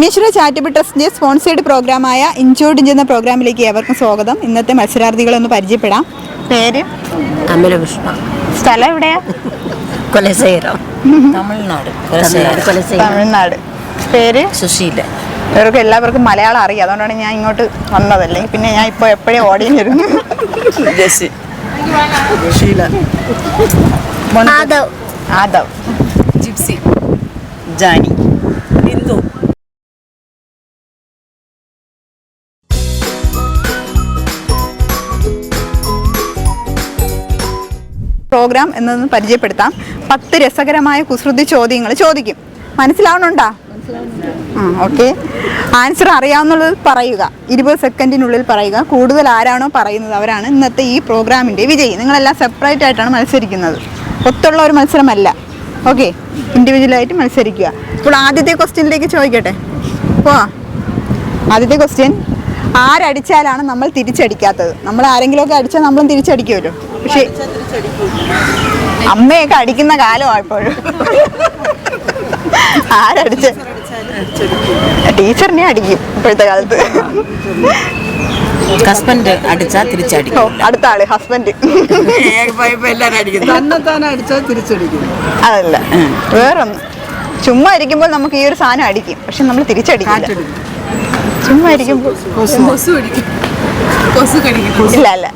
Vighneshwara charitable ട്രസ്റ്റിന്റെ sponsored പ്രോഗ്രാമായ ഇഞ്ചോട് ഇഞ്ച് എന്ന പ്രോഗ്രാമിലേക്ക് ഏവർക്കും സ്വാഗതം. ഇന്നത്തെ മത്സരാർത്ഥികളൊന്ന് പരിചയപ്പെടാം. പേര്? അമലകൃഷ്ണ സ്ഥലം എവിടെയാ? കൊലസേരം. തമിഴ്നാട്. തമിഴ്നാട്. പേര്? സുശീല ഇവർക്ക് എല്ലാവർക്കും മലയാളം അറിയാം. അതുകൊണ്ടാണ് ഞാൻ ഇങ്ങോട്ട് വന്നതല്ലേ. പിന്നെ ഞാൻ ഇപ്പോൾ എപ്പോഴും ഓടിയും വരുന്നു ആദവ്. ജിപ്സി. ജാനി. പ്രോഗ്രാം എന്നൊന്ന് പരിചയപ്പെടുത്താം. പത്ത് രസകരമായ കുസൃതി ചോദ്യങ്ങൾ ചോദിക്കും. മനസ്സിലാവണുണ്ടാ ആ ഓക്കെ. ആൻസർ അറിയാവുന്നുള്ളത് പറയുക. ഇരുപത് സെക്കൻഡിനുള്ളിൽ പറയുക. കൂടുതൽ ആരാണോ പറയുന്നത് അവരാണ് ഇന്നത്തെ ഈ പ്രോഗ്രാമിന്റെ വിജയി. നിങ്ങളെല്ലാം സെപ്പറേറ്റ് ആയിട്ടാണ് മത്സരിക്കുന്നത്. ഒത്തുള്ള ഒരു മത്സരമല്ല. ഓക്കെ. ഇൻഡിവിജ്വലായിട്ട് മത്സരിക്കുക. ഇപ്പോൾ ആദ്യത്തെ ക്വസ്റ്റ്യനിലേക്ക് ചോദിക്കട്ടെ. പോവാ. ആദ്യത്തെ ക്വസ്റ്റ്യൻ ആരടിച്ചാലാണ് നമ്മൾ തിരിച്ചടിക്കാത്തത്? നമ്മൾ ആരെങ്കിലുമൊക്കെ അടിച്ചാൽ നമ്മളും തിരിച്ചടിക്കുമല്ലോ. പക്ഷേ അമ്മയൊക്കെ അടിക്കുന്ന കാലമാണ് ഇപ്പോഴും. ആരടിച്ച് ടീച്ചറിനെ അടിക്കും ഇപ്പോഴത്തെ കാലത്ത്. ഹസ്ബൻഡ് അടിച്ചാ തിരിച്ചടിക്കും. അടുത്ത ആൾ ഹസ്ബൻഡ് തിരിച്ചടിക്കും. അതല്ല. വേറൊന്ന്. ചുമ്മാ ഇരിക്കുമ്പോൾ നമുക്ക് ഈ ഒരു സാധനം അടിക്കും. പക്ഷെ നമ്മൾ തിരിച്ചടിക്കില്ല. ചുമ്മാ ഇരിക്കുമ്പോൾ കൊസു അടിക്കും കൊസു കടിക്കും. ഇല്ല അല്ല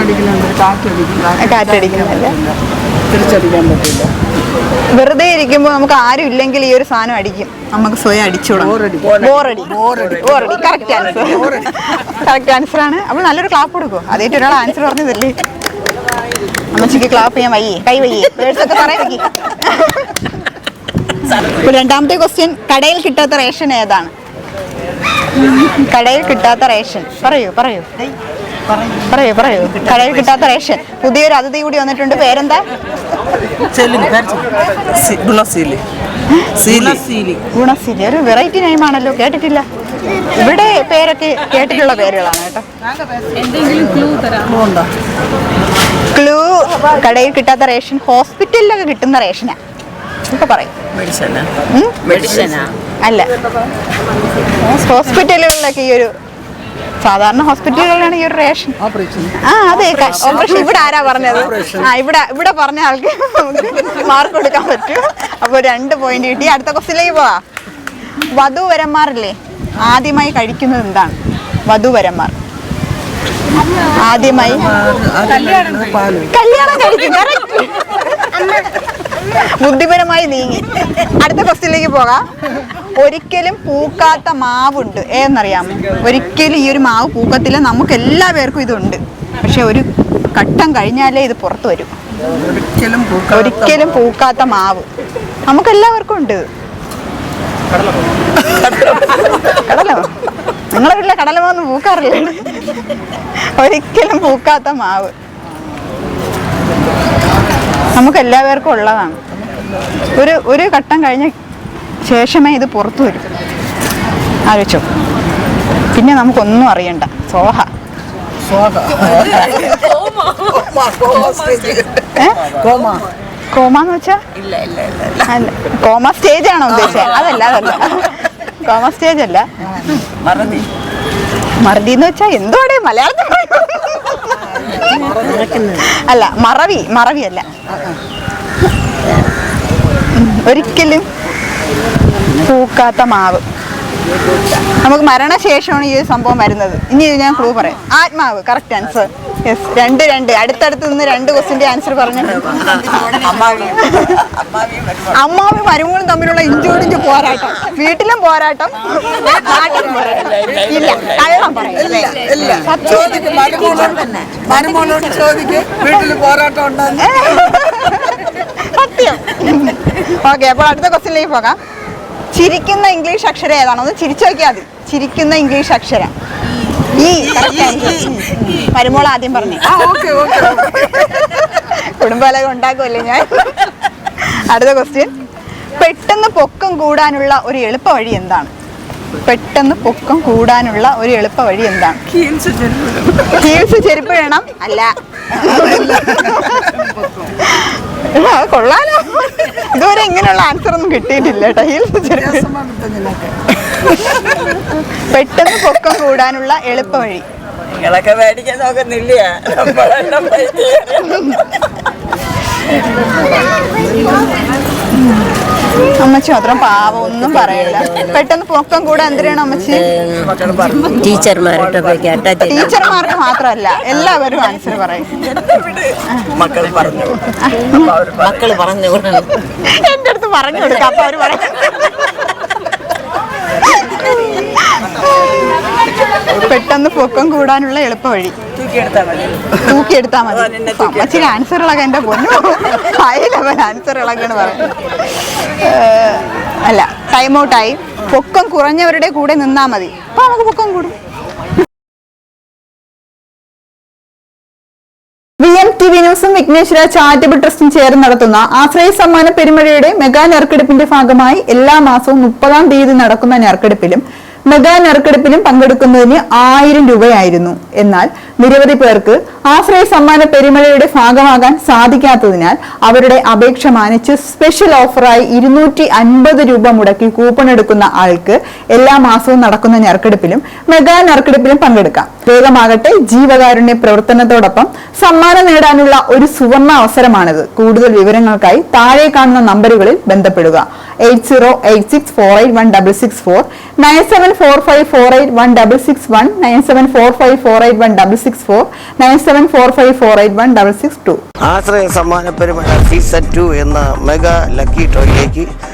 അടിക്കുന്നുണ്ട് കാറ്റടിക്കും. കാറ്റടിക്കുന്നില്ല. തിരിച്ചടിക്കാൻ പറ്റില്ല. വെറുതെ ഇരിക്കുമ്പോൾ നമുക്ക് ആരും ഇല്ലെങ്കിൽ ഈ ഒരു സാധനം അടിക്കും. നമുക്ക് സ്വയം അടിച്ചു ബോറടി. ബോറടി. ബോറടി. കറക്റ്റ് ആൻസർ കറക്റ്റ് ആൻസർ ആണ്. അപ്പോൾ നല്ലൊരു ക്ലാപ്പ് കൊടുക്കും. അതേറ്റ് ഒരാൾ ആൻസർ പറഞ്ഞതല്ലേ? അമ്മച്ചിക്ക് ക്ലാപ്പ് ചെയ്യാൻ വയ്യേ. കൈ വയ്യേ. പേഴ്സൊക്കെ പറയാൻ രണ്ടാമത്തെ ക്വസ്റ്റ്യൻ കടയിൽ കിട്ടാത്ത റേഷൻ ഏതാണ്? കടയിൽ കിട്ടാത്ത റേഷൻ. പറയൂ പറയൂ. പറയൂ പറയൂ. കടയിൽ കിട്ടാത്ത റേഷൻ. പുതിയൊരു അതിഥി കൂടി വന്നിട്ടുണ്ട്. പേരെന്താ? ഗുണശീലി. സീലി സീലി ഗുണസ്ഥിതി ഒരു വെറൈറ്റി നെയിമാണല്ലോ കേട്ടിട്ടില്ല. ഇവിടെ പേരൊക്കെ കേട്ടിട്ടുള്ള പേരുകളാണ് കേട്ടോ. ക്ലൂ കടയിൽ കിട്ടാത്ത റേഷൻ ഹോസ്പിറ്റലിലൊക്കെ കിട്ടുന്ന റേഷനാ. ഒക്കെ പറയും. മെഡിസന. അല്ല. ഹോസ്പിറ്റലുകളിലൊക്കെ ഈ ഒരു സാധാരണ ഹോസ്പിറ്റലുകളിലാണ് ഈ ഒരു റേഷൻ. ആ അതെ ഓപ്പറേഷൻ. ഇവിടെ ആരാ പറഞ്ഞത്? ആ ഇവിടെ ഇവിടെ പറഞ്ഞ ആൾക്ക് നമുക്ക് മാർക്ക് കൊടുക്കാൻ പറ്റും. അപ്പോൾ രണ്ട് പോയിന്റ് കിട്ടി. അടുത്ത ക്വസ്റ്റിലേക്ക് പോവാ. വധുവരന്മാരില്ലേ? ആദ്യമായി കഴിക്കുന്നത് എന്താണ്? വധുവരന്മാർ. ആദ്യമായി കല്യാണം കഴിക്കും. ബുദ്ധിപരമായി നീങ്ങി. അടുത്ത ക്വസ്റ്റ്യനിലേക്ക് പോകാം. ഒരിക്കലും പൂക്കാത്ത മാവുണ്ട് ഏതെന്നറിയാമോ ഒരിക്കലും ഈ ഒരു മാവ് പൂക്കത്തില്ല. നമുക്ക് എല്ലാ പേർക്കും ഇതുണ്ട്. പക്ഷെ ഒരു ഘട്ടം കഴിഞ്ഞാലേ ഇത് പുറത്തു വരും. ഒരിക്കലും പൂക്ക ഒരിക്കലും പൂക്കാത്ത മാവ്. നമുക്ക് എല്ലാവർക്കും ഉണ്ട്. കടലോ നിങ്ങളെ വീട്ടിലെ കടലമാന്ന് പൂക്കാറില്ല. ഒരിക്കലും പൂക്കാത്ത മാവ്. നമുക്ക് എല്ലാവർക്കും ഉള്ളതാണ്. ഒരു ഒരു ഘട്ടം കഴിഞ്ഞ ശേഷമേ ഇത് പുറത്തു വരും. ആലോചിച്ചോ. പിന്നെ നമുക്കൊന്നും അറിയണ്ട. സോഹ. കോമ. കോമാന്ന് വെച്ചാ? ഇല്ല ഇല്ല ഇല്ല അല്ല കോമ സ്റ്റേജ് ആണോ ഉദ്ദേശിച്ചത് അതല്ല അതല്ല. കോമ സ്റ്റേജ് അല്ല. മറന്നി. മറുതി എന്ന് വെച്ചാ എന്തോടെ മലയാളത്തിൽ അല്ല മറവി മറവി അല്ല. ഒരിക്കലും പൂക്കാത്ത മാവ്. നമുക്ക് മരണശേഷമാണ് ഈ ഒരു സംഭവം വരുന്നത്. ഇനി ഞാൻ ക്ലൂ പറയാം. ആത്മാവ് കറക്റ്റ് ആൻസർ യെസ് രണ്ട് രണ്ട്. അടുത്തടുത്ത് നിന്ന് രണ്ട് ക്വസ്റ്റിന്റെ ആൻസർ പറഞ്ഞു അമ്മാവി മരുമകളും തമ്മിലുള്ള ഇഞ്ചോടിഞ്ച് പോരാട്ടം. വീട്ടിലും പോരാട്ടം. ഇല്ല കള്ളം പറയില്ല ചോദിക്കും വീട്ടിൽ പോരാട്ടം ഉണ്ടാകും ഓക്കെ അപ്പോൾ അടുത്ത ക്വസ്റ്റിനിലേക്ക് പോകാം. ചിരിക്കുന്ന ഇംഗ്ലീഷ് അക്ഷരം ഏതാണ്? ഒന്ന് ചിരിച്ചു നോക്കിയാൽ മതി. ചിരിക്കുന്ന ഇംഗ്ലീഷ് അക്ഷരം. ഈ വരുമ്പോൾ ആദ്യം പറഞ്ഞു. കുടുംബകലകം ഉണ്ടാക്കുമല്ലേ ഞാൻ? അടുത്ത ക്വസ്റ്റ്യൻ പെട്ടെന്ന് പൊക്കം കൂടാനുള്ള ഒരു എളുപ്പ വഴി എന്താണ്? പെട്ടെന്ന് പൊക്കം കൂടാനുള്ള ഒരു എളുപ്പ വഴി എന്താണ്? ഹീൽസ് ചെരുപ്പ് വേണം അല്ല. കൊള്ളാലോ. ഇതുവരെ ഇങ്ങനെയുള്ള ആൻസർ ഒന്നും കിട്ടിയിട്ടില്ല നിനക്ക് പെട്ടെന്ന് പൊക്കം കൂടാനുള്ള എളുപ്പവഴി. നിങ്ങളൊക്കെ മേടിക്കാൻ നോക്കുന്നില്ല. നമ്മളെല്ലാം അമ്മച്ചി മാത്രം പാവം ഒന്നും പറയില്ല പെട്ടെന്ന് പൊക്കം കൂടെ എന്തിനാണ് അമ്മച്ചി? ടീച്ചർമാരുടെ ടീച്ചർമാർക്ക് മാത്രമല്ല എല്ലാവരും ആൻസർ പറയും. മക്കൾ പറഞ്ഞു മക്കൾ പറഞ്ഞു. മക്കൾ പറഞ്ഞു എന്റെ അടുത്ത് പറഞ്ഞു കൊടുക്കാം അപ്പൊ അവർ പറയും. പെട്ടെന്ന് പൊക്കം കൂടാനുള്ള എളുപ്പവഴി വഴി. മതി. തൂക്കിയെടുത്താ മതി. അമ്മച്ചിക്ക് ആൻസറുകളൊക്കെ എന്റെ പൊന്നു ഹൈ ലെവൽ ആൻസർ പറയുന്നത്. ഏഹ്, അല്ല ടൈം ഔട്ടായി പൊക്കം കുറഞ്ഞവരുടെ കൂടെ നിന്നാ മതി. അപ്പൊ നമുക്ക് പൊക്കം കൂടും. വി എം ടി വി ന്യൂസും വിഘ്നേശ്വര ചാരിറ്റബിൾ ട്രസ്റ്റും ചേർന്ന് നടത്തുന്ന ആശ്രയ സമ്മാന പെരുമഴയുടെ മെഗാ നറുക്കെടുപ്പിന്റെ ഭാഗമായി എല്ലാ മാസവും മുപ്പതാം തീയതി നടക്കുന്ന നറുക്കെടുപ്പിലും മെഗാ നറുക്കെടുപ്പിലും പങ്കെടുക്കുന്നതിന് ആയിരം രൂപയായിരുന്നു. എന്നാൽ നിരവധി പേർക്ക് ആശ്രയ സമ്മാന പെരുമഴയുടെ ഭാഗമാകാൻ സാധിക്കാത്തതിനാൽ അവരുടെ അപേക്ഷ മാനിച്ച് സ്പെഷ്യൽ ഓഫറായി ഇരുന്നൂറ്റി അൻപത് രൂപ മുടക്കി കൂപ്പൺ എടുക്കുന്ന ആൾക്ക് എല്ലാ മാസവും നടക്കുന്ന നറുക്കെടുപ്പിലും മെഗാ നറുക്കെടുപ്പിലും പങ്കെടുക്കാം. വേഗമാകട്ടെ ജീവകാരുണ്യ പ്രവർത്തനത്തോടൊപ്പം സമ്മാനം നേടാനുള്ള ഒരു സുവർണ അവസരമാണിത്. കൂടുതൽ വിവരങ്ങൾക്കായി താഴെ കാണുന്ന നമ്പറുകളിൽ ബന്ധപ്പെടുക. Eight zero eight six four eight one double six four nine seven four five four eight one double six one nine seven four five four eight one double six four nine seven four five four eight one double six two ആശ്രയ സമ്മാന പരിപാടി season two എന്ന mega lucky ഡ്രോയിലേക്ക്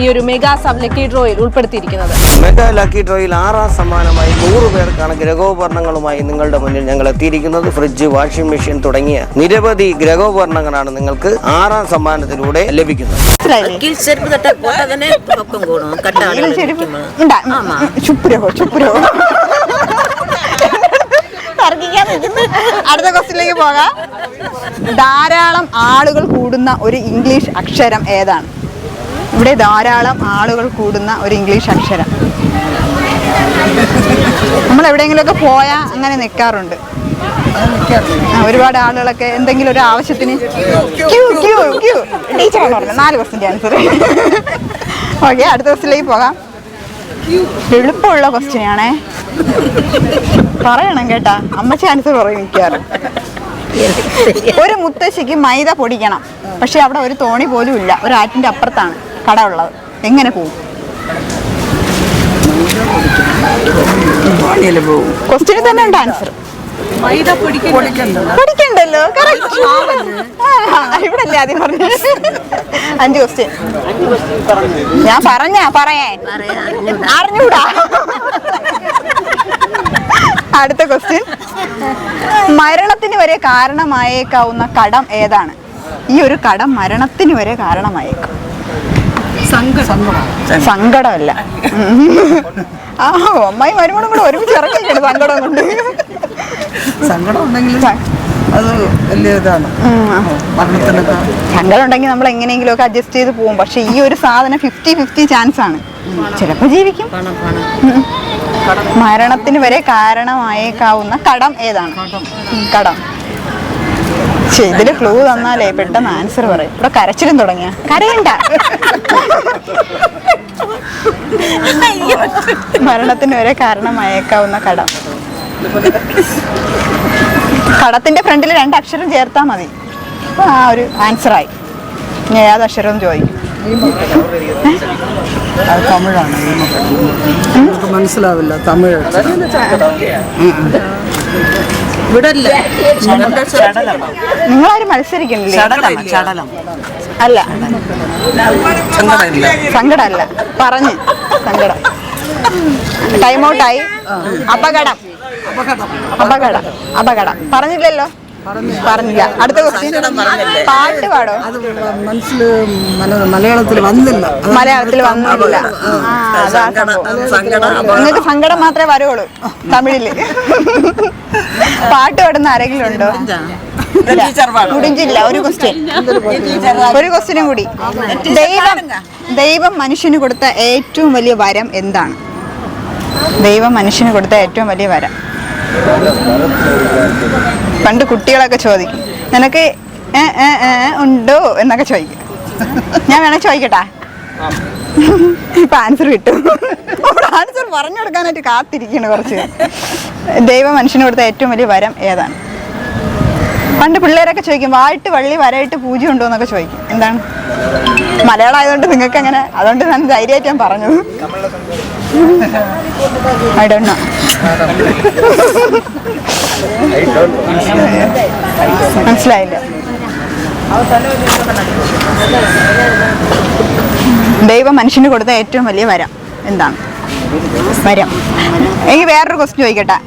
ഈ ഒരു mega sub lucky ഡ്രോയിൽ ഉൾപ്പെടുത്തിയിരിക്കുന്നത്. Mega lucky ഡ്രോയിൽ ആറാം സമ്മാനമായി നൂറ് പേർക്കാണ് ഗ്രഹോപകരണങ്ങളുമായി നിങ്ങളുടെ മുന്നിൽ ഞങ്ങൾ എത്തിയിരിക്കുന്നത്. ഫ്രിഡ്ജ് വാഷിംഗ് മെഷീൻ തുടങ്ങിയ നിരവധി ഗ്രഹോപകരണങ്ങളാണ് നിങ്ങൾക്ക് ആറാം സമ്മാനത്തിലൂടെ ലഭിക്കുന്നത്. അടുത്ത ക്വസ്റ്റിലേക്ക് പോകാം. ധാരാളം ആളുകൾ കൂടുന്ന ഒരു ഇംഗ്ലീഷ് അക്ഷരം ഏതാണ്? ഇവിടെ ധാരാളം ആളുകൾ കൂടുന്ന ഒരു ഇംഗ്ലീഷ് അക്ഷരം. നമ്മൾ എവിടെയെങ്കിലുമൊക്കെ പോയാൽ അങ്ങനെ നിൽക്കാറുണ്ട് ഒരുപാട് ആളുകളൊക്കെ എന്തെങ്കിലും ഒരു ആവശ്യത്തിന് ക്യൂ ക്യൂ ക്യൂ. ടീച്ചറാണ് പറഞ്ഞത് നാല് ക്വസ്റ്റിന്റെ ആൻസർ ഓക്കെ അടുത്ത ദിവസത്തിലേക്ക് പോകാം. എളുപ്പമുള്ള ക്വസ്റ്റ്യൻ ആണേ. പറയണം കേട്ടാ. അമ്മച്ചി ആൻസർ പറയും നിൽക്കാറ്. ഒരു മുത്തശ്ശിക്ക് മൈദ പൊടിക്കണം. പക്ഷെ അവിടെ ഒരു തോണി പോലും ഇല്ല. ഒരു ആറ്റിന്റെ അപ്പുറത്താണ്. കട ഉള്ളത് എങ്ങനെ പോകും ക്വസ്റ്റ്യനിൽ തന്നെ ഉണ്ട് ആൻസർ പൊടിക്കണ്ടല്ലോ? ഇവിടല്ലേ ആദ്യം പറഞ്ഞു അഞ്ച് ക്വസ്റ്റ്യൻ ഞാൻ പറഞ്ഞ പറയാൻ. അറിഞ്ഞൂടാ. അടുത്ത ക്വസ്റ്റ്യൻ മരണത്തിന് വരെ കാരണമായേക്കാവുന്ന കടം ഏതാണ്? ഈ ഒരു കടം മരണത്തിന് വരെ കാരണമായേക്കും. സങ്കടമല്ല. ആ അമ്മായി മരുമോളും കൂടെ ഒരുമിച്ച് ഇറങ്ങിയിട്ടുണ്ട് സങ്കടം കൊണ്ട്. സങ്കടം ഉണ്ടെങ്കിൽ അത് വലിയ ഇതാണ്. സങ്കടം ഉണ്ടെങ്കിൽ നമ്മൾ എങ്ങനെയെങ്കിലും ഒക്കെ അഡ്ജസ്റ്റ് ചെയ്ത് പോകും. പക്ഷെ ഈ ഒരു സാധനം ഫിഫ്റ്റി ഫിഫ്റ്റി ചാൻസ് ആണ്. ചിലപ്പോൾ ജീവിക്കും. മരണത്തിന് വരെ കാരണമായേക്കാവുന്ന കടം ഏതാണ്? കടം. പക്ഷെ ഇതിൽ ക്ലൂ തന്നാലേ പെട്ടെന്ന് ആൻസർ പറയും. ഇവിടെ കരച്ചിലും തുടങ്ങിയ. കരയണ്ട. മരണത്തിന് വരെ കാരണമായേക്കാവുന്ന കടം. കടത്തിന്റെ ഫ്രണ്ടിൽ രണ്ട് അക്ഷരം ചേർത്താ മതി. അപ്പൊ ആ ഒരു ആൻസറായി ഇനി ഏത് അക്ഷരം ചോദിക്കും. അത് തമിഴാണ്. നമുക്ക് മനസ്സിലാവില്ല. തമിഴ് നിങ്ങളാരും മത്സരിക്കണില്ലേ ചടലം. അല്ല. സങ്കടമില്ല. സങ്കടമല്ല. പറഞ്ഞ്. സങ്കടം. ടൈം ഔട്ടായി അപകടം. അപകടം. അപകടം. പറഞ്ഞില്ലല്ലോ. പറഞ്ഞില്ല. അടുത്ത പാട്ട് പാടോ? അത് മനസ്സിൽ മലയാളത്തിൽ വന്നില്ല. മലയാളത്തിൽ വന്നില്ല. നിങ്ങൾക്ക് സങ്കടം മാത്രമേ വരുള്ളൂ തമിഴിൽ. പാട്ട് പാടുന്ന ആരെങ്കിലും ഉണ്ടോ? മുടിഞ്ചില്ല ഒരു ക്വസ്റ്റ്യൻ ഒരു ക്വസ്റ്റ്യനും കൂടി. ദൈവം ദൈവം മനുഷ്യന് കൊടുത്ത ഏറ്റവും വലിയ വരം എന്താണ്? ദൈവം മനുഷ്യന് കൊടുത്ത ഏറ്റവും വലിയ വരം. പണ്ട് കുട്ടികളൊക്കെ ചോദിക്കും നിനക്ക് ഉണ്ടോ? എന്നൊക്കെ ചോദിക്കും. ഞാൻ വേണേ ചോദിക്കട്ടാ. ഇപ്പൊ ആൻസർ കിട്ടും. ആൻസർ പറഞ്ഞു കൊടുക്കാനായിട്ട് കാത്തിരിക്കുന്നു കുറച്ച്. ദൈവ മനുഷ്യന് കൊടുത്ത ഏറ്റവും വലിയ വരം ഏതാണ്? പണ്ട് പിള്ളേരൊക്കെ ചോദിക്കും വായിട്ട് വള്ളി വരയിട്ട് പൂജ ഉണ്ടോ? എന്നൊക്കെ ചോദിക്കും. എന്താണ്? മലയാളം ആയതുകൊണ്ട് നിങ്ങൾക്ക് അങ്ങനെ അതുകൊണ്ട് ഞാൻ ധൈര്യമായിട്ട് ഞാൻ പറഞ്ഞു ഐ നോ മനസ്സിലായില്ല. ദൈവം മനുഷ്യന് കൊടുത്ത ഏറ്റവും വലിയ വരം എന്താണ്? വരം. എനിക്ക് വേറൊരു ക്വസ്റ്റ്യൻ ചോദിക്കട്ടെ.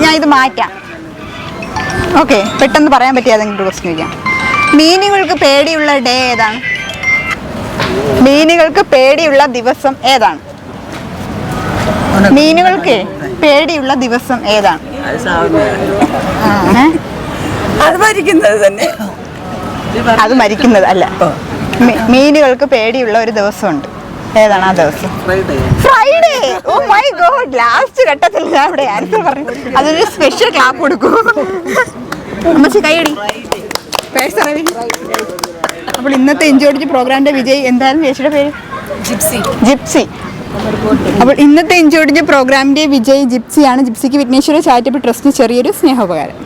ഞാൻ- ഇത് മാറ്റാം. ഓക്കെ പെട്ടെന്ന് പറയാൻ പറ്റിയ ഏതെങ്കിലും ക്വസ്റ്റ്യൻ ചോദിക്കാം. മീനുകൾക്ക് പേടിയുള്ള ഡേ ഏതാണ്? മീനുകൾക്ക് പേടിയുള്ള ദിവസം ഏതാണ്? മീനുകൾക്ക് പേടിയുള്ള ദിവസം ഏതാണ്? അത് മരിക്കുന്നത് തന്നെ. അത് മരിക്കുന്നത് അല്ല. മീനുകൾക്ക് പേടിയുള്ള ഒരു ദിവസമുണ്ട്. ഏതാണ് ആ ദിവസം? Friday oh my God last ഘട്ടത്തിൽ ഞാൻ ഇവിടെ ആൻസർ പറഞ്ഞു അതൊരു സ്പെഷ്യൽ ക്ലാപ്പ് കൊടുക്കും. അമ്മച്ചി കൈയടി. അപ്പോൾ ഇന്നത്തെ ഇഞ്ചോടിച്ച് പ്രോഗ്രാമിന്റെ വിജയ് എന്തായാലും ചേച്ചിയുടെ പേര്? ജിപ്സി. അപ്പോൾ ഇന്നത്തെ ഇഞ്ചോടിച്ച് പ്രോഗ്രാമിന്റെ വിജയ് ജിപ്സിയാണ്. ജിപ്സിക്ക് വിഘ്നേശ്വര ചാരിറ്റബിൾ ട്രസ്റ്റിന് ചെറിയൊരു സ്നേഹോപകാരം.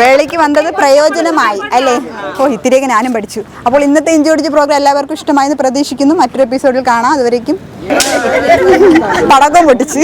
വേളയ്ക്ക് വന്നത് പ്രയോജനമായി അല്ലേ? ഓ ഇത്തിരിയൊക്കെ ഞാനും പഠിച്ചു. അപ്പോൾ ഇന്നത്തെ ഇഞ്ചോടിച്ച് പ്രോഗ്രാം എല്ലാവർക്കും ഇഷ്ടമായെന്ന് പ്രതീക്ഷിക്കുന്നു. മറ്റൊരു എപ്പിസോഡിൽ കാണാം. അതുവരേക്കും പടക്കം പൊട്ടിച്ച്.